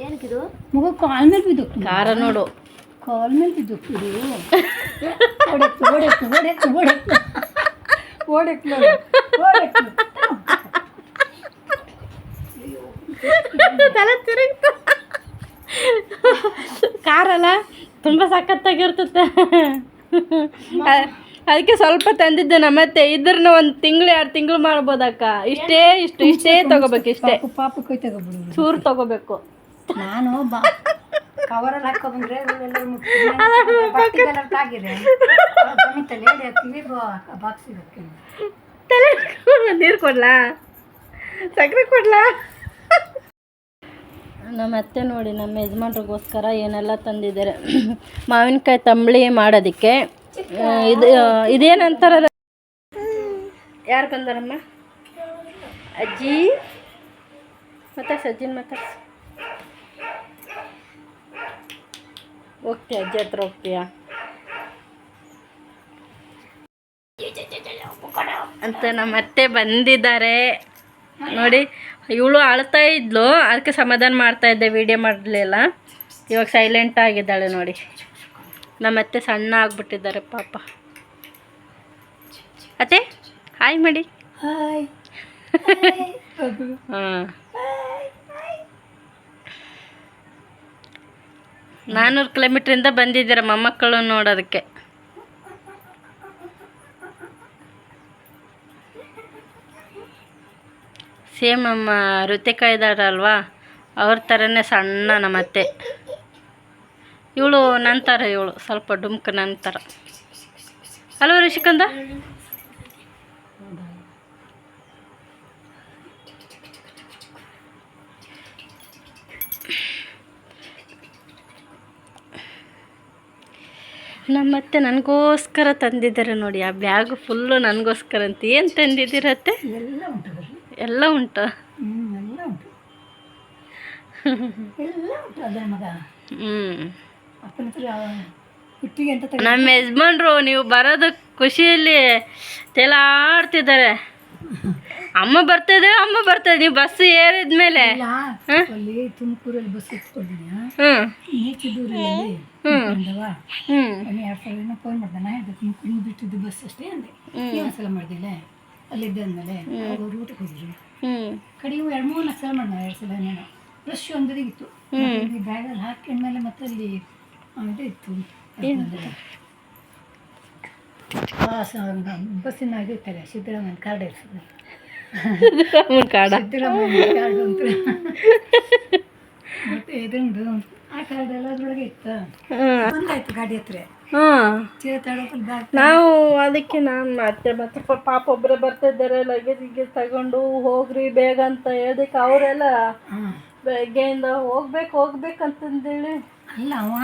ಏನಕ್ಕಿದು? ಮಗ ಕಾಲ್ ಮೇಲೆ ಬಿದ್ದು. ಖಾರ ನೋಡು. ಕಾಲ್ ಮೇಲೆ ಬಿದ್ದು. ಓಡಕ್ತು ಓಡಕ್ತು ಓಡಕ್ತು ಓಡಕ್ತು ಓಡಕ್ತು ಓಡಕ್ತು ತಲೆ ತಿರುಗ್ತು. ಖಾರಲ್ಲ ತುಂಬ ಸಖತ್ತಾಗಿರ್ತತೆ. ಅ- ಅದಕ್ಕೆ ಸ್ವಲ್ಪ ತಂದಿದ್ದೆ ನಮ್ಮತ್ತೆ ಇದ್ರನ್ನ ಒಂದು ತಿಂಗಳು ಎರಡು ತಿಂಗಳು ಮಾಡ್ಬೋದಕ್ಕ? ಇಷ್ಟೇ ಇಷ್ಟು ಇಷ್ಟೇ ತಗೋಬೇಕು ಇಷ್ಟೇ. ಪಾಪಕ್ಕೆ ಪಾಪು ಕೈ ತಗೊಬಿಡು ಚೂರು ತಗೋಬೇಕು. ನಾನು ಬಾ ಕವರಲ್ಲಿ ಹಾಕೊಂಡ್ರೆ ತಾಗಿದೆ ಬಾಕ್ಸ್ ಇರಕ್ಕೆ ತಲೆ ನೀರು ಕೊಡ್ಲಾ? ಸಕ್ಕರೆ ಕೊಡ್ಲಾ? ನಮ್ಮ ಅತ್ತೆ ನೋಡಿ ನಮ್ಮ ಯಜಮಾನ್ರಿಗೋಸ್ಕರ ಏನೆಲ್ಲ ತಂದಿದ್ದಾರೆ. ಮಾವಿನಕಾಯಿ ತಂಬಳಿ ಮಾಡೋದಕ್ಕೆ. ಇದು ಇದೇನಂತಾರ? ಯಾರು ಬಂದಾರಮ್ಮ ಅಜ್ಜಿ? ಮತ್ತೆ ಸಜ್ಜಿನ ಮತ್ತೆ ಹೋಗ್ತೀಯ ಅಜ್ಜಿ ಹತ್ರ ಹೋಗ್ತೀಯಾ ಅಂತ ನಮ್ಮ ಅತ್ತೆ ಬಂದಿದ್ದಾರೆ. ನೋಡಿ ಇವಳು ಅಳ್ತಾ ಇದ್ಲು. ಅದಕ್ಕೆ ಸಮಾಧಾನ ಮಾಡ್ತಾ ಇದ್ದೆ ವಿಡಿಯೋ ಮಾಡಲಿಲ್ಲ. ಇವಾಗ ಸೈಲೆಂಟ್ ಆಗಿದ್ದಾಳೆ ನೋಡಿ. ನಮ್ಮ ಅತ್ತೆ ಸಣ್ಣ ಆಗ್ಬಿಟ್ಟಿದ್ದಾರೆ ಪಾಪ. ಅತ್ತೆ ಹಾಯ್ ಮಾಡಿ. ಹಾಯ್ ಹಾಂ. ನಾನ್ನೂರು ಕಿಲೋಮೀಟ್ರಿಂದ ಬಂದಿದ್ದೀರ ಮೊಮ್ಮಕ್ಕಳು ನೋಡೋದಕ್ಕೆ. ಸೇಮ್ ನಮ್ಮ ಋತಿಕಾ ಇದ್ದಾರಲ್ವಾ ಅವ್ರ ಥರನೇ ಸಣ್ಣ ನಮ್ಮ ಅತ್ತೆ ಇವಳು ನಂತರ ಇವಳು, ಸ್ವಲ್ಪ ಡುಮ್ಕ ನಂತರ ಅಲ್ವ ರಿಷಿಕಂದ ನಮ್ಮತ್ತೆ ನನಗೋಸ್ಕರ ತಂದಿದ್ದಾರೆ ನೋಡಿ ಆ ಬ್ಯಾಗ್ ಫುಲ್ಲು ನನಗೋಸ್ಕರ ಅಂತ. ಏನು ತಂದಿದ್ದೀರತ್ತೆ ಎಲ್ಲ ಉಂಟು ಎಲ್ಲ ಉಂಟು? ಎಲ್ಲ ಉಂಟು. ಎಲ್ಲ ಉಂಟು ಅದರ ಮಗ. ಹ್ಞೂ ಅಪ್ಪನ ಹತ್ರ ಹುಟ್ಟಿಗೆ ಅಂತ ನಮ್ಮ ಯಜಮಾನ್ರು ನೀವು ಬರೋದು ಖುಷಿಯಲ್ಲಿ ತೇಲಾಡ್ತಿದ್ದಾರೆ ಅಮ್ಮ ಬರ್ತದೆ ಅಮ್ಮ ಬರ್ತದೆ ನೀವು ಬಸ್ ಏರಿದ್ಮೇಲೆ. ಅಲ್ಲಿ ತುಮಕೂರಲ್ಲಿ ಬಸ್ ಹ್ಮ್. ಹ್ಞೂ ಬಂದವ ಅಲ್ಲಿ ಎರಡು ಸಾವಿರ ಫೋನ್ ಮಾಡ್ದೆ. ನಾ ಹೇಳಿದೆ ತುಮಕೂರು ಬಿಟ್ಟಿದ್ದು ಬಸ್ ಅಷ್ಟೇ ಅಂದೆ. ಏನು ಸಲ ಮಾಡ್ದಿಲ್ಲ ಅಲ್ಲಿದ್ದೆ ಅಂದಮೇಲೆ ಅವ್ರು ಊಟಕ್ಕೆ ಹೋಗಿದ್ರು ಕಡೆಯೂ ಎರಡು ಮೂರು ನಾಲ್ಕು ಸಲ ಮಾಡ್ದ ಎರಡು ಸಲ ನಾನು ರಶ್ ಒಂದಿಗೆ ಇತ್ತು. ಬ್ಯಾಗಲ್ಲಿ ಹಾಕೊಂಡ್ಮೇಲೆ ಮತ್ತೆ ಅಲ್ಲಿ ಇದು ಇತ್ತು. ಬಸ್ಸಿನ ಇದು ಇತ್ತಲ್ಲ ಸಿದ್ದರಾಮಯ್ಯ ಕಾರ್ಡ್ ಇರ್ತದೆ. ಸಿದ್ದರಾಮಯ್ಯ ಕಾರ್ಡ್ ಅಂತ. ಮತ್ತೆ ಇದೊಂದು ನಾವು ಅದಕ್ಕೆ ನಾನು ಮತ್ತೆ ಮತ್ತೆ ಪಾಪ ಪಾಪ ಒಬ್ಬರೇ ಬರ್ತಿದ್ದಾರೆ ಲಗೇಜ್ ಗಿಗೇಜ್ ತಗೊಂಡು ಹೋಗ್ರಿ ಬೇಗ ಅಂತ ಹೇಳ್ದಕ್ಕೆ ಅವರೆಲ್ಲ ಬೆಳಗ್ಗೆಯಿಂದ ಹೋಗ್ಬೇಕು ಹೋಗ್ಬೇಕು ಅಂತಂದೇಳಿ. ಅಲ್ಲ ಅವ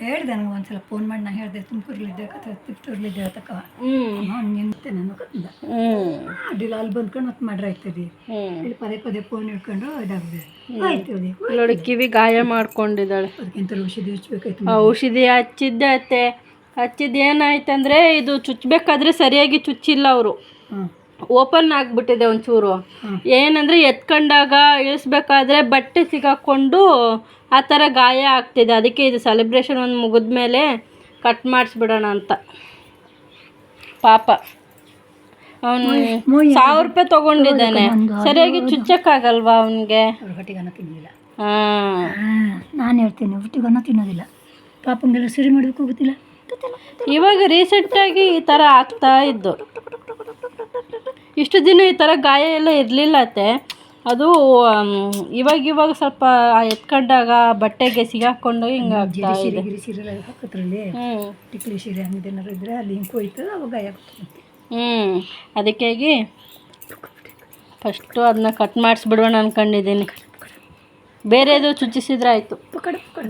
ಹೇಳ್ದೆ ನನಗೆ ಒಂದ್ಸಲ ಫೋನ್ ಮಾಡಿ ನಾ ಹೇಳ್ದೆ ತುಮಕೂರ್ಲಿದ್ದೆ ಕಥ ತಿಪ್ಟೂರ್ಲಿದ್ದೆ ತಕ್ಕ ಹ್ಞೂ ಅವ್ನು ನಿಂತೆ ನಾನು ಕತ್ತಿಲ್ಲ ಹ್ಞೂ ಅಡ್ಡಿಲ್ಲ ಅಲ್ಲಿ ಬಂದ್ಕೊಂಡು ಮತ್ತೆ ಮಾಡ್ರ ಆಯ್ತದೆ. ಇಲ್ಲಿ ಪದೇ ಪದೇ ಫೋನ್ ಹಿಡ್ಕೊಂಡು ಇದಾಗಿದೆ ಆಯ್ತು ಅದೇ ನೋಡಿ ಕಿವಿ ಗಾಯ ಮಾಡ್ಕೊಂಡಿದ್ದಾಳೆ. ಅದಕ್ಕಿಂತ ಔಷಧಿ ಹಚ್ಚಬೇಕಾಯ್ತು ಔಷಧಿ ಹಚ್ಚಿದ್ದೆ ಅತ್ತೆ. ಹಚ್ಚಿದ್ದು ಏನಾಯ್ತಂದ್ರೆ ಇದು ಚುಚ್ಚಬೇಕಾದ್ರೆ ಸರಿಯಾಗಿ ಚುಚ್ಚಿಲ್ಲ ಅವರು. ಓಪನ್ ಆಗಿಬಿಟ್ಟಿದೆ ಒಂಚೂರು. ಏನಂದರೆ ಎತ್ಕೊಂಡಾಗ ಇಳಿಸ್ಬೇಕಾದ್ರೆ ಬಟ್ಟೆ ಸಿಗಾಕೊಂಡು ಆ ಥರ ಗಾಯ ಆಗ್ತಿದೆ. ಅದಕ್ಕೆ ಇದು ಸೆಲೆಬ್ರೇಷನ್ ಒಂದು ಮುಗಿದ ಮೇಲೆ ಕಟ್ ಮಾಡಿಸ್ಬಿಡೋಣ ಅಂತ. ಪಾಪ. ಅವನು ಸಾವಿರ ರೂಪಾಯಿ ತೊಗೊಂಡಿದ್ದಾನೆ. ಸರಿಯಾಗಿ ಚುಚ್ಚಕ್ಕಾಗಲ್ವಾ ಅವನಿಗೆ? ತಿನ್ನಲಿಲ್ಲ ಹಾಂ. ನಾನು ಹೇಳ್ತೀನಿ ಹೊಟ್ಟಿಗನ್ನ ತಿನ್ನೋದಿಲ್ಲ. ಪಾಪಂಗೆಲ್ಲ ಸರಿ ಮಾಡಬೇಕು ಗೊತ್ತಿಲ್ಲ. ಇವಾಗ ರೀಸೆಂಟಾಗಿ ಈ ಥರ ಆಗ್ತಾ ಇದ್ದು. ಇಷ್ಟು ದಿನ ಈ ಥರ ಗಾಯ ಎಲ್ಲ ಇರಲಿಲ್ಲ ಅತ್ತೆ. ಅದು ಇವಾಗಿವಾಗ ಇವಾಗ ಇವಾಗ ಸ್ವಲ್ಪ ಎತ್ಕೊಂಡಾಗ ಬಟ್ಟೆಗೆ ಸಿಗಾಕೊಂಡು ಹಿಂಗೆ ಆಗ್ತಾ ಇದೆ. ಗಿರಿ ಸೀರೆ ಹಾಕತ್ರಲ್ಲಿ ಹ್ಞೂ ಟಿಕ್ಲಿ ಸೀರೆ ಹಂಗೆ ಇದ್ರೆ ಅಲ್ಲಿ ಹಿಂಗೆ ಹೋಯ್ತು ಅವಾಗ ಗಾಯ ಹ್ಞೂ ಅದಕ್ಕಾಗಿ ಫಸ್ಟು ಅದನ್ನ ಕಟ್ ಮಾಡಿಸ್ಬಿಡೋಣ ಅನ್ಕೊಂಡಿದ್ದೀನಿ. ಬೇರೆದು ಚುಚ್ಚಿಸಿದ್ರೆ ಆಯಿತು.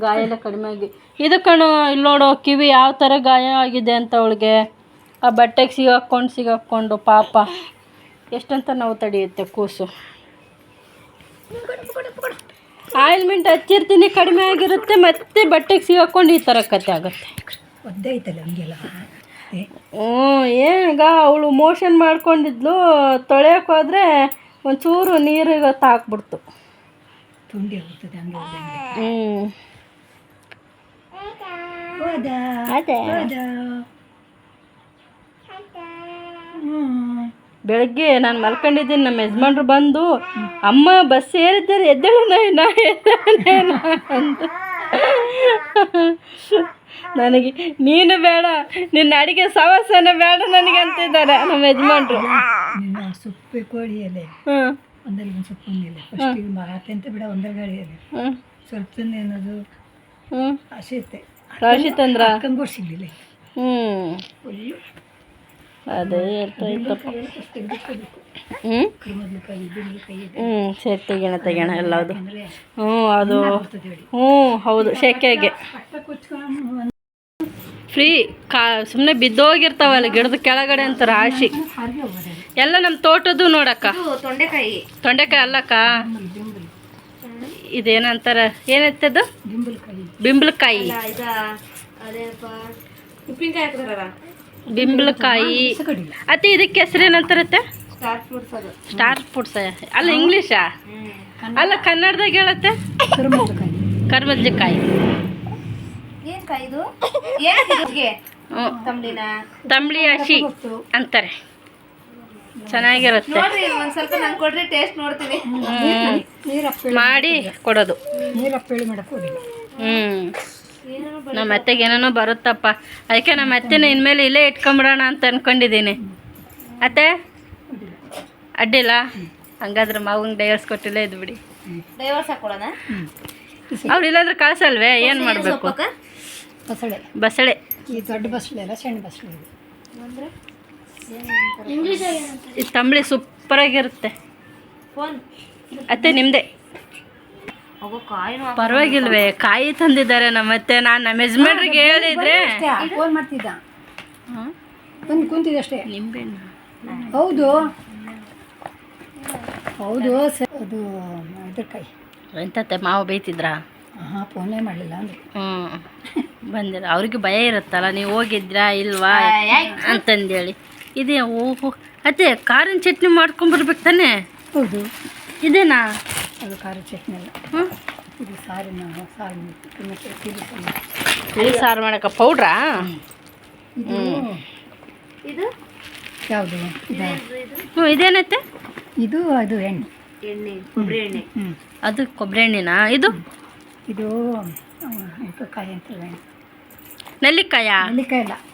ಗಾಯ ಎಲ್ಲ ಕಡಿಮೆ ಆಗಿ. ಇದು ಕಣು ಇಲ್ಲಿ ನೋಡು ಕಿವಿ ಯಾವ ಥರ ಗಾಯ ಆಗಿದೆ ಅಂತ ಅವಳಿಗೆ. ಆ ಬಟ್ಟೆಗೆ ಸಿಗಾಕ್ಕೊಂಡು ಸಿಗಾಕ್ಕೊಂಡು ಪಾಪ. ಎಷ್ಟಂತ ನಾವು ತಡೆಯುತ್ತೆ ಕೂಸು? ಆಯಿಲ್ಮೆಂಟ್ ಹಚ್ಚಿರ್ತೀನಿ ಕಡಿಮೆ ಆಗಿರುತ್ತೆ ಮತ್ತೆ ಬಟ್ಟೆಗೆ ಸಿಗಾಕೊಂಡು ಈ ಥರ ಕತೆ ಆಗುತ್ತೆ. ಒದ್ದೆ ಐತಲ್ಲ ಹಂಗೆಲ್ಲ? ಹ್ಞೂ ಏನೀಗ ಅವಳು ಮೋಷನ್ ಮಾಡ್ಕೊಂಡಿದ್ಲು ತೊಳೆಯೋಕೆ ಹೋದರೆ ಒಂಚೂರು ನೀರಿಗೆ ತಾಕ್ಬಿಡ್ತು. ತುಂಡಿ ಹೋಗ್ತದೆ ಹ್ಞೂ ಅದೇ. ಹ್ಞೂ. ಬೆಳಗ್ಗೆ ನಾನು ಮಲ್ಕೊಂಡಿದ್ದೀನಿ ನಮ್ಮ ಯಜಮಾನ್ರು ಬಂದು ಅಮ್ಮ ಬಸ್ ಏರಿದ್ದಾರೆ ಎದ್ದೇಳು ನಾ ಎದ್ದೇಳು ಅಂತ. ನನಗೆ ನೀನು ಬೇಡ ನಿನ್ನ ಅಡಿಗೆ ಸವಸನ ಬೇಡ ನನಗೆ ಅಂತಿದ್ದಾರೆ ನಮ್ಮ ಯಜಮಾನ್ರು. ಸೊಪ್ಪು ಕೋಳಿ ಎಲೆ ಒಂದಲ್ಲಿ ಒಂದು ಸೊಪ್ಪು ಎಲೆ ಫಸ್ಟಿಗೆ ಅಂತ ಬಿಡ ಒಂದರ ಗಾಳಿ ಎಲೆ ಸ್ವಲ್ಪ ಏನದು ಹ್ಞೂ ಹಸಿತೆ ರಾಶಿ ತಂದ್ರ? ಕಂಗೋಡ್ ಸಿಗಲಿಲ್ಲ. ಹ್ಞೂ ಅದೇ ಹೇಳ್ತಾ ಇತ್ತಪ್ಪ ಹ್ಞೂ ಹ್ಞೂ ಸರಿ ತೆಗೋಣ ತೆಗೋಣ ಎಲ್ಲದು ಹ್ಞೂ ಅದು. ಹ್ಞೂ ಹೌದು ಶೆಕೆಗೆ. ಫ್ರೀ ಕಾ ಸುಮ್ಮನೆ ಬಿದ್ದೋಗಿರ್ತಾವಲ್ಲ ಗಿಡದ ಕೆಳಗಡೆ ಅಂತ ರಾಶಿ. ಎಲ್ಲ ನಮ್ಮ ತೋಟದ್ದು ನೋಡಕ್ಕ. ತೊಂಡೆಕಾಯಿ. ತೊಂಡೆಕಾಯಿ ಅಲ್ಲಕ್ಕ. ಇದೇನಂತಾರ? ಏನೈತದು ಬಿಂಬಲಕಾಯಿ ಉಪ್ಪಿನಕಾಯಿ ಬಿಂಬಳಕಾಯಿ ಅತಿ ಅತ್ತೆ ಇದಕ್ಕೆ ಹೆಸರೇನಂತಾರತ್ತೆ ಸ್ಟಾರ್ ಫ್ರೂಟ್ಸ್ ಅದು. ಸ್ಟಾರ್ ಫುಡ್ಸ್ ಅಲ್ಲ ಇಂಗ್ಲೀಷಾ ಅಲ್ಲ ಕನ್ನಡದಾಗ ಹೇಳತ್ತೆ? ಕರ್ಬಜ್ಜಕಾಯಿ ಕರ್ಮಜ್ಜಿಕಾಯಿ. ತಂಬಳಿ ಹಸಿ ಅಂತಾರೆ. ಚೆನ್ನಾಗಿರುತ್ತೆ. ಮಾಡಿ ಕೊಡೋದು. ಹ್ಞೂ ನಮ್ಮ ಅತ್ತೆಗೆ ಏನೇನೋ ಬರುತ್ತಪ್ಪ. ಅದಕ್ಕೆ ನಮ್ಮ ಅತ್ತೆನ ಇನ್ಮೇಲೆ ಇಲ್ಲೇ ಇಟ್ಕೊಂಬಿಡೋಣ ಅಂತ ಅನ್ಕೊಂಡಿದ್ದೀನಿ. ಅತ್ತೆ? ಅಡ್ಡಿಲ್ಲ? ಹಂಗಾದ್ರೆ ಮಾವಂಗೆ ಡೈವರ್ಸ್ ಕೊಟ್ಟಿಲ್ಲ ಇದು ಬಿಡಿ ಡೈವರ್ಸ್ ಹಾಕೊಳ್ಳೋಣ ಅವ್ರು ಇಲ್ಲಾಂದ್ರೆ ಕಳ್ಸಲ್ವೇ? ಏನು ಮಾಡಬೇಕು? ಬಸಳೆ. ಬಸಳೆ. ಈ ದೊಡ್ಡ ಬಸಳೆ ಅಲ್ಲ ಸಣ್ಣ ಬಸಳೆ ಇದು. ಅಂದ್ರೆ? ತಂಬಳಿ ಸೂಪರಾಗಿರುತ್ತೆ. ಫೋನ್. ಅತ್ತೆ ನಿಮ್ಮದೇ ಪರವಾಗಿಲ್ವೇ ಕಾಯಿ ತಂದಿದ್ದಾರೆ ನಮ್ಮತ್ತೆ. ನಾನು ನಮ್ಮ ಯಜಮಾನ್ರಿಗೆ ಹೇಳಿದ್ರೆ. ಅಷ್ಟೇ ಫೋನ್ ಮಾಡ್ತಿದ್ದ. ಬಂದು ಕುಂತಿದ್ದೆ ಅಷ್ಟೇ. ನಿಂಬೆಹಣ್ಣು. ಹೌದು. ಹೌದು ಸರ್ ಅದು ಇದ್ರಕಾಯಿ ಎಂತತ್ತೆ ಮಾವು ಬೇಯ್ತಿದ್ರಾ? ಹಾಂ ಫೋನೇ ಮಾಡಲಿಲ್ಲ ಅಂದ್ರೆ. ಹ್ಞೂ ಬಂದಿರ ಅವ್ರಿಗೆ ಭಯ ಇರುತ್ತಲ್ಲ ನೀವು ಹೋಗಿದ್ರಾ ಇಲ್ವಾ? ಅಂತಂದೇಳಿ. ಇದೇ ಓಹೋ. ಅದೇ ಖಾರಿನ ಚಟ್ನಿ ಮಾಡ್ಕೊಂಬರ್ಬೇಕು ತಾನೇ? ಹೌದು. ಇದೇನಾ? ಅದು ಖಾರ ಚಟ್ನಿ ಅಲ್ಲ. ಹ್ಞೂ ಇದು ಸಾರಿನ ಸಾರು ಟೊಮೆಟೊ ತಿಳಿ ಸಾರು. ತಿಳಿ ಸಾರು ಮಾಡೋಕೆ ಪೌಡ್ರಾ? ಇದು ಇದು? ಯಾವುದು? ಇದು. ಹ್ಞೂ ಇದೇನೈತೆ ಇದು ಅದು ಎಣ್ಣೆ. ಎಣ್ಣೆ ಕೊಬ್ಬರಿ ಎಣ್ಣೆ. ಹ್ಞೂ ಅದು ಕೊಬ್ಬರಿ ಎಣ್ಣೆನಾ? ಇದು? ಇದು ಕಾಯಿ ಅಂತ ಎಣ್ಣೆ ನೆಲ್ಲಿಕಾಯ? ನೆಲ್ಲಿಕಾಯಿ ಅಲ್ಲ. ಮುರುಗಿನ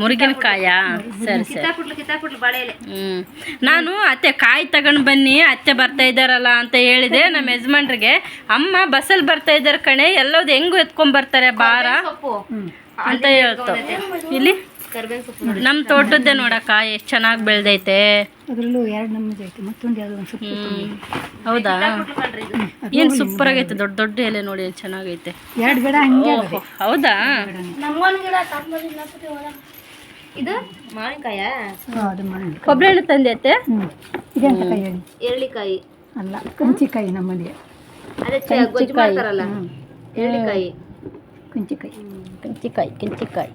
ಮುರುಗಿನಕಾಯಿ? ಸರಿ ಸರಿ. ಹ್ಞೂ ನಾನು ಅತ್ತೆ ಕಾಯಿ ತಗೊಂಡು ಬನ್ನಿ ಅತ್ತೆ ಬರ್ತಾ ಇದ್ದಾರಲ್ಲ ಅಂತ ಹೇಳಿದೆ ನಮ್ಮ ಯಜಮಾನ್ರಿಗೆ. ಅಮ್ಮ ಬಸ್ಸಲ್ಲಿ ಬರ್ತಾ ಇದ್ದಾರೆ ಕಣೆ ಎಲ್ಲೋದು ಹೆಂಗು ಎತ್ಕೊಂಡ್ ಬರ್ತಾರೆ ಬಾರ ಅಂತ ಹೇಳ್ತು ಇಲ್ಲಿ? ನಮ್ಮ ತೋಟದ್ದೇ ನೋಡಕ್ಕ ಎಷ್ಟು ಚೆನ್ನಾಗಿ ಬೆಳ್ದೈತೆ. ಅದರಲ್ಲೂ ಎರಡು ನಮ್ಮದು ಐತೆ ಮತ್ತೊಂದು ಯಾವುದೋ ಒಂದು ಸೊಪ್ಪು. ಹೌದಾ? ಏನು ಸೂಪರ್ ಆಗೈತೆ ದೊಡ್ಡ ದೊಡ್ಡ ಎಲೆ ನೋಡಿ ಎಷ್ಟು ಚೆನ್ನಾಗೈತೆ. ಎರಡು ಗಿಡ ಹಂಗೆ ಹೌದಾ? ಇದು? ಮಾವಿನಕಾಯ? ಅದು ಮಾವಿನಕಾಯಿ. ಕೊಬ್ಬರಿ ಎಣ್ಣೆ ತಂದೈತೆ? ಇದೆಂತ ಕಾಯಿ ಹೇಳಿ? ಎಳ್ಳಿಕಾಯಿ. ಅಲ್ಲ ಕಂಚಿಕಾಯಿ ನಮ್ಮಲ್ಲಿ ಅದೇ ಗೊಜ್ಜು ಮಾಡ್ತಾರಲ್ಲ ಎಳ್ಳಿಕಾಯಿ. ಕಂಚಿಕಾಯಿ. ಕೆಂಚಿಕಾಯಿ ಕೆಂಚಿಕಾಯಿ.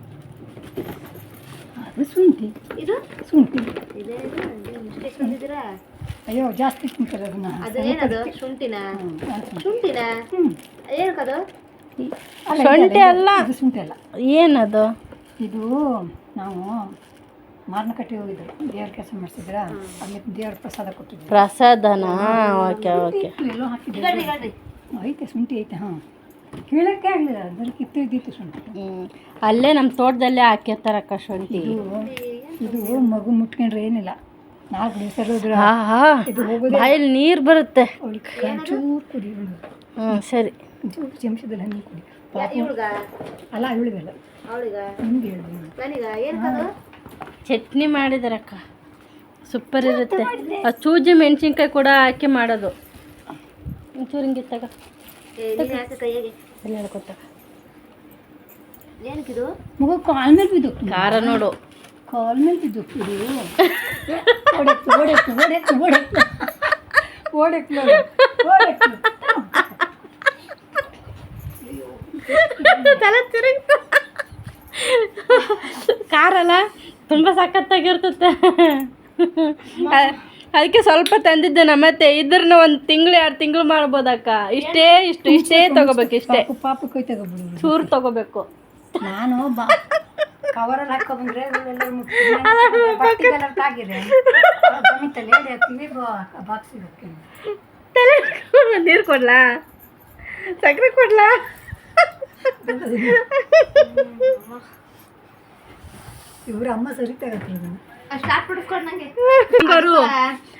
ಅದು ಶುಂಠಿ ಇದು ಶುಂಠಿ ಅಯ್ಯೋ ಜಾಸ್ತಿ ತಿಂತಾರೆ ಅದನ್ನ ಅದು ಏನದು ಶುಂಠಿನ? ಶುಂಠಿನ? ಹ್ಞೂ ಏನಕ್ಕದು? ಶುಂಠಿ ಇದು- ಅಲ್ಲ. ಶುಂಠಿ ಅಲ್ಲ. ಏನದು? ಇದು ನಾವು ಮಾರ್ನಕಟ್ಟೆ ಹೋಗಿದ್ರು ದೇವ್ರ ಕೆಲಸ ಮಾಡಿಸಿದ್ರ ಅಲ್ಲಿ ದೇವ್ರ ಪ್ರಸಾದ ಕೊಟ್ಟಿದ್ರು ಪ್ರಸಾದನಾ? Okay okay. ಐತೆ ಶುಂಠಿ ಐತೆ ಹಾಂ ಕೀಳಕ್ಕೆ ಆಗಲಿಲ್ಲ ಅದ್ರ ಕಿತ್ತಿದ್ದಿತ್ತು ಶುಂಠಿ. ಹ್ಞೂ ಅಲ್ಲೇ ನಮ್ಮ ತೋಟದಲ್ಲೇ ಹಾಕಿರ್ತಾರಕ್ಕ ಶುಂಠಿ. ಇದು ಮಗು ಮುಟ್ಕೊಂಡ್ರೆ ಏನಿಲ್ಲ. ನಾಲ್ಕು ದಿವಸ ಆಹಾ ಇದು ಹೋಗೋದೇ ಬಾಯಲ್ಲಿ ನೀರು ಬರುತ್ತೆ. ಚೂರು ಕುಡಿ ಹ್ಞೂ ಸರಿ. ಚೂರು ಚಮಚದಲ್ಲಿ ಹಣ್ಣು ಕುಡಿ. ಅಲ್ಲ ಇವಳಿಗಲ್ಲ ಅವಳಿಗ? ನಿಮ್ಗೆ ನನಗ? ಚಟ್ನಿ ಮಾಡಿದಾರಕ್ಕ ಸೂಪರ್ ಇರುತ್ತೆ. ಆ ಚೂಜಿ ಮೆಣಸಿನ್ಕಾಯಿ ಕೂಡ ಹಾಕಿ ಮಾಡೋದು. ಒಂಚೂರು ಹಿಂಗಿತ್ತಾಗ ತಗ. ಎಲ್ಲ ಹೇಳ್ಕೊತ ಏನಕ್ಕಿದು? ಮಗು ಕಾಲ್ ಮೇಲೆ ಬಿದ್ದು. ಖಾರ ನೋಡು. ಕಾಲ್ ಮೇಲೆ ಬಿದ್ದು. ಕುಡಿ ಓಡಕ್ತು ಓಡಕ್ತು ಓಡಕ್ತು ಓಡಕ್ತು ಓಡಕ್ತು ನೋಡಿ ಓಡಕ್ತು ತಲೆ ತಿರುಗ ಕಾರಲ್ಲ ತುಂಬ ಸಖತ್ತಾಗಿರ್ತತೆ. ಅದಕ್ಕೆ ಸ್ವಲ್ಪ ತಂದಿದ್ದೆ ನಮ್ಮತ್ತೆ ಇದ್ರನ್ನ ಒಂದು ತಿಂಗಳು ಎರಡು ತಿಂಗಳು ಮಾಡ್ಬೋದಕ್ಕ. ಇಷ್ಟೇ ಇಷ್ಟು ಇಷ್ಟೇ ತಗೋಬೇಕು ಇಷ್ಟೇ. ಪಾಪ ಕೈ ಕೊಯ್ ತಗೊಬಿಡು ಚೂರು ತಗೋಬೇಕು. ನಾನು ಬಾ ಕವರಲ್ಲಿ ಬಾಕ್ಸಿಗೆ ಹಾಕ್ತೀವಿ ನೀರು ಕೊಡ್ಲಾ? ಸಕ್ಕರೆ ಕೊಡ್ಲಾ? ಇವ್ರ ಅಮ್ಮ ಸರಿ ಸಾಂಬಾರು.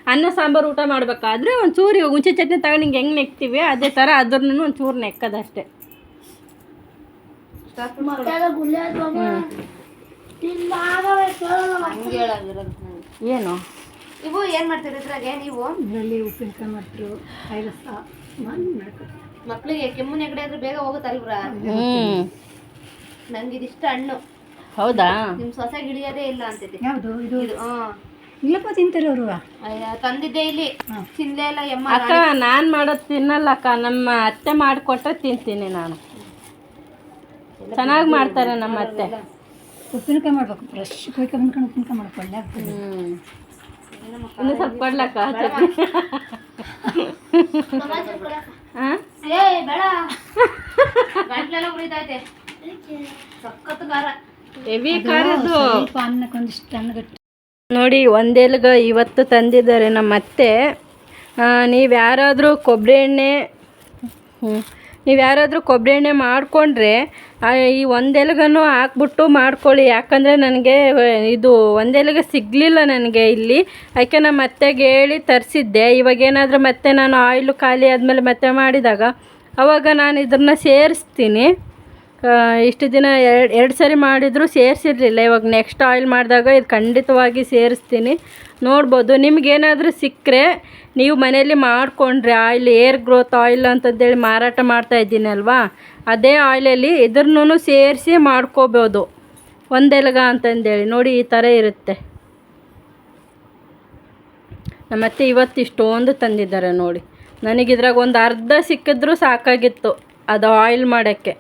ಅನ್ನ ಸಾಂಬಾರು ಊಟ ಮಾಡ್ಬೇಕಾದ್ರೆ ಒಂದು ಚೂರು ಇವಾಗ ಹುಂಚೆ ಚಟ್ನಿ ತಗೊಂಡು ಹಿಂಗೆ ಹೆಂಗೆ ನೆಕ್ತೀವಿ ಅದೇ ಥರ ಅದ್ರೂ ಒಂದು ಚೂರು ನೆಕ್ಕದಷ್ಟೇ ಏನು? ಇವು ಏನು ಮಾಡ್ತೀರಿ ಇದ್ರಾಗೆ ನೀವು? ಇದರಲ್ಲಿ ಉಪ್ಪಿನಕಾಯಿ ಮಾಡ್ತಿರು ಐರಸ ಮಾಡ್ಕೊಡ್ತೀವಿ. ಮಕ್ಳಿಗೆ ಕೆಮ್ಮು ನೆಗಡಿ ಆದ್ರೆ ಬೇಗ ಹೋಗುತ್ತಲ್ವ್ರ ಹ್ಞೂ ನಂಗೆ ಇದಿಷ್ಟ ಹಣ್ಣು. ಹೌದಾ? ನಿಮ್ ಸೊಸೆ ಗಿಳಿಯೋದೇ ಇಲ್ಲ ಅಂತಿದ್ದೆ. ಯಾವುದು? ಇದು ಇದು ಹ್ಮ್ ಇಲ್ಲಪ್ಪ ತಿಂತಾರೆ ಅವರು ಅಯ್ಯ, ತಂದಿದ್ದೆ ಇಲ್ಲಿ. ತಿನ್ಲೇ ಇಲ್ಲ ಎಮ್ಮ ಅಕ್ಕ ನಾನು ಮಾಡೋದು ತಿನ್ನಲ್ಲ ಅಕ್ಕ. ನಮ್ಮ ಅತ್ತೆ ಮಾಡಿಕೊಟ್ರೆ ತಿಂತೀನಿ ನಾನು. ಚೆನ್ನಾಗಿ ಮಾಡ್ತಾರೆ ನಮ್ಮ ಅತ್ತೆ. ಉಪ್ಪಿನಕಾಯಿ ಮಾಡ್ಬೇಕು. ಫ್ರೆಶ್ ಕೊಯ್ಕೊಂಡ್ಕೊಂಡು ಉಪ್ಪಿನಕಾಯಿ ಮಾಡ್ಬೇಕು ಒಳ್ಳೆ ಆಗ್ತದೆ ಹ್ಞೂ ಇನ್ನು ಸ್ವಲ್ಪ ಕೊಡ್ಲಕ್ಕ ಚಟ್ನಿ? ಹಾಂ? ಸಖತ್ ಖಾರ ಹೆವಿ ಖಾರದು ಸ್ವಲ್ಪ ಅನ್ನಕ್ಕೊಂದಿಷ್ಟು ಅನ್ನಗಟ್ಟು ನೋಡಿ ಒಂದೆಲ್ಗ ಇವತ್ತು ತಂದಿದ್ದಾರೆ ನಮ್ಮ ಅತ್ತೆ. ನೀವು ಯಾರಾದರೂ ಕೊಬ್ಬರಿ ಎಣ್ಣೆ ನೀವು ಯಾರಾದರೂ ಕೊಬ್ಬರಿ ಎಣ್ಣೆ ಮಾಡಿಕೊಂಡ್ರೆ ಈ ಒಂದೆಲಗನೂ ಹಾಕ್ಬಿಟ್ಟು ಮಾಡ್ಕೊಳ್ಳಿ. ಯಾಕಂದರೆ ನನಗೆ ಇದು ಒಂದೆಲ್ಗ ಸಿಗಲಿಲ್ಲ ನನಗೆ ಇಲ್ಲಿ. ಯಾಕೆ ನಮ್ಮ ಅತ್ತೆಗೆ ಹೇಳಿ ತರಿಸಿದ್ದೆ. ಇವಾಗ ಏನಾದರೂ ಮತ್ತೆ ನಾನು ಆಯಿಲು ಖಾಲಿ ಆದಮೇಲೆ ಮತ್ತೆ ಮಾಡಿದಾಗ ಅವಾಗ ನಾನು ಇದನ್ನು ಸೇರಿಸ್ತೀನಿ. ಇಷ್ಟು ದಿನ ಎರಡು ಎರಡು ಸರಿ ಮಾಡಿದರೂ ಸೇರಿಸಿರಲಿಲ್ಲ. ಇವಾಗ ನೆಕ್ಸ್ಟ್ ಆಯಿಲ್ ಮಾಡಿದಾಗ ಇದು ಖಂಡಿತವಾಗಿ ಸೇರಿಸ್ತೀನಿ. ನೋಡ್ಬೋದು. ನಿಮಗೇನಾದರೂ ಸಿಕ್ಕರೆ ನೀವು ಮನೆಯಲ್ಲಿ ಮಾಡಿಕೊಂಡ್ರೆ ಆಯಿಲ್ ಏರ್ ಗ್ರೋತ್ ಆಯಿಲ್ ಅಂತಂದೇಳಿ ಮಾರಾಟ ಮಾಡ್ತಾ ಇದ್ದೀನಿ ಅಲ್ವಾ ಅದೇ ಆಯಿಲಲ್ಲಿ ಇದ್ರೂ ಸೇರಿಸಿ ಮಾಡ್ಕೋಬೋದು. ಒಂದೆಲಗ ಅಂತಂದೇಳಿ. ನೋಡಿ ಈ ಥರ ಇರುತ್ತೆ. ನಮ್ಮತ್ತೆ ಇವತ್ತು ಇಷ್ಟೊಂದು ತಂದಿದ್ದಾರೆ ನೋಡಿ. ನನಗಿದ್ರಾಗ ಒಂದು ಅರ್ಧ ಸಿಕ್ಕಿದ್ರೂ ಸಾಕಾಗಿತ್ತು ಅದು ಆಯಿಲ್ ಮಾಡೋಕ್ಕೆ.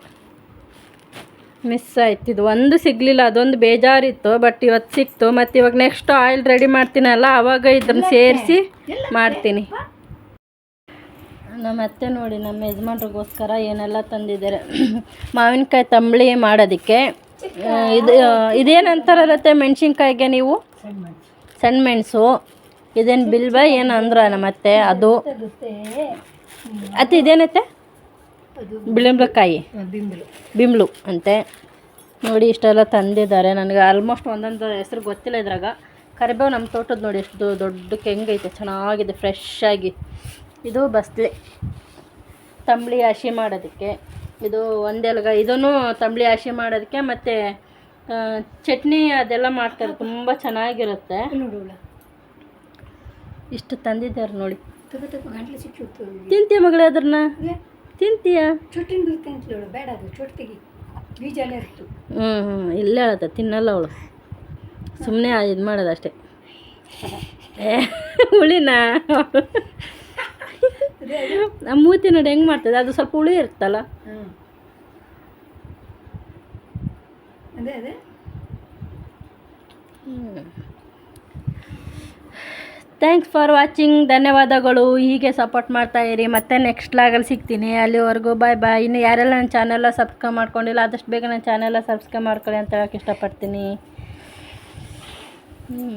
ಮಿಸ್ ಆಯ್ತು. ಇದು ಒಂದು ಸಿಗಲಿಲ್ಲ ಅದೊಂದು ಬೇಜಾರಿತ್ತು ಬಟ್ ಇವತ್ತು ಸಿಕ್ತು. ಮತ್ತು ಇವಾಗ ನೆಕ್ಸ್ಟ್ ಆಯಿಲ್ ರೆಡಿ ಮಾಡ್ತೀನಲ್ಲ ಆವಾಗ ಇದನ್ನು ಸೇರಿಸಿ ಮಾಡ್ತೀನಿ. ನಮ್ಮ ಅತ್ತೆ ನೋಡಿ ನಮ್ಮ ಯಜಮಾನ್ರಿಗೋಸ್ಕರ ಏನೆಲ್ಲ ತಂದಿದ್ದಾರೆ. ಮಾವಿನಕಾಯಿ ತಂಬಳಿ ಮಾಡೋದಕ್ಕೆ. ಇದು ಇದೇನಂತಾರತ್ತೆ ಮೆಣಸಿನ್ಕಾಯಿಗೆ ನೀವು? ಸಣ್ಣ ಮೆಣಸು. ಇದೇನು ಬಿಲ್ವ ಏನು ಅಂದ್ರೆ ನಮ್ಮತ್ತೆ ಅದು? ಅತ್ತೆ ಇದೇನತ್ತೆ? ಬಿಂಬಲು. ಬಿಮ್ಲು ಅಂತೆ. ನೋಡಿ ಇಷ್ಟೆಲ್ಲ ತಂದಿದ್ದಾರೆ. ನನಗೆ ಆಲ್ಮೋಸ್ಟ್ ಒಂದೊಂದು ಹೆಸರು ಗೊತ್ತಿಲ್ಲ ಇದ್ರಾಗ. ಕರಿಬೇವು ನಮ್ಮ ತೋಟದ ನೋಡಿ ಎಷ್ಟು ದೊಡ್ಡ ಕೆಂಗೈತೆ ಚೆನ್ನಾಗಿದೆ ಫ್ರೆಶ್ ಆಗಿ. ಇದು ಬಸ್ಲೆ. ತಂಬಳಿ ಹಸಿ ಮಾಡೋದಕ್ಕೆ. ಇದು ಒಂದೆಲ್ಗ. ಇದೂ ತಂಬಳಿ ಹಸಿ ಮಾಡೋದಕ್ಕೆ ಮತ್ತು ಚಟ್ನಿ ಅದೆಲ್ಲ ಮಾಡ್ತಾರೆ. ತುಂಬ ಚೆನ್ನಾಗಿರುತ್ತೆ. ಇಷ್ಟು ತಂದಿದ್ದಾರೆ ನೋಡಿ. ತಿಂತೀಯ ಮಗಳೇ ಅದನ್ನ? ತಿಂತೀಯ? ಚುಟ್ಟಿನ ಬೀಳ್ತೆ ಅಂತ ಹೇಳು ಬೇಡ ಅದು ಚೊಟ್ಟು ತೆಗಿ ಬೀಜ ಎಲ್ಲ ಇತ್ತು ಹ್ಞೂ ಹ್ಞೂ ಇಲ್ಲೇ ಹೇಳತ್ತ ತಿನ್ನಲ್ಲ ಅವಳು. ಸುಮ್ಮನೆ ಇದು ಮಾಡೋದು ಅಷ್ಟೇ ಏ ಹುಳಿನಾ? ನಮ್ಮ ಮೂತಿ ನೋಡಿ ಹೆಂಗೆ ಮಾಡ್ತದೆ? ಅದು ಸ್ವಲ್ಪ ಹುಳಿ ಇರುತ್ತಲ್ಲ? ಅದೇ ಅದೇ. ಅದೇ ಥ್ಯಾಂಕ್ಸ್ ಫಾರ್ ವಾಚಿಂಗ್ ಧನ್ಯವಾದಗಳು. ಹೀಗೆ ಸಪೋರ್ಟ್ ಮಾಡ್ತಾ ಇರಿ. ಮತ್ತೆ ನೆಕ್ಸ್ಟ್ ಲಾಗಲ್ಲಿ ಸಿಗ್ತೀನಿ. ಅಲ್ಲಿವರೆಗೂ ಬಾಯ್ ಬಾಯ್ ಇನ್ನು ಯಾರೆಲ್ಲ ನನ್ನ ಚಾನೆಲ್ಲ ಸಬ್ಸ್ಕ್ರೈಬ್ ಮಾಡ್ಕೊಂಡಿಲ್ಲ, ಆದಷ್ಟು ಬೇಗ ನನ್ನ ಚಾನೆಲ್ಲ ಸಬ್ಸ್ಕ್ರೈಬ್ ಮಾಡ್ಕೊಳ್ಳಿ ಅಂತ ಹೇಳೋಕೆ ಇಷ್ಟಪಡ್ತೀನಿ. ಹ್ಞೂ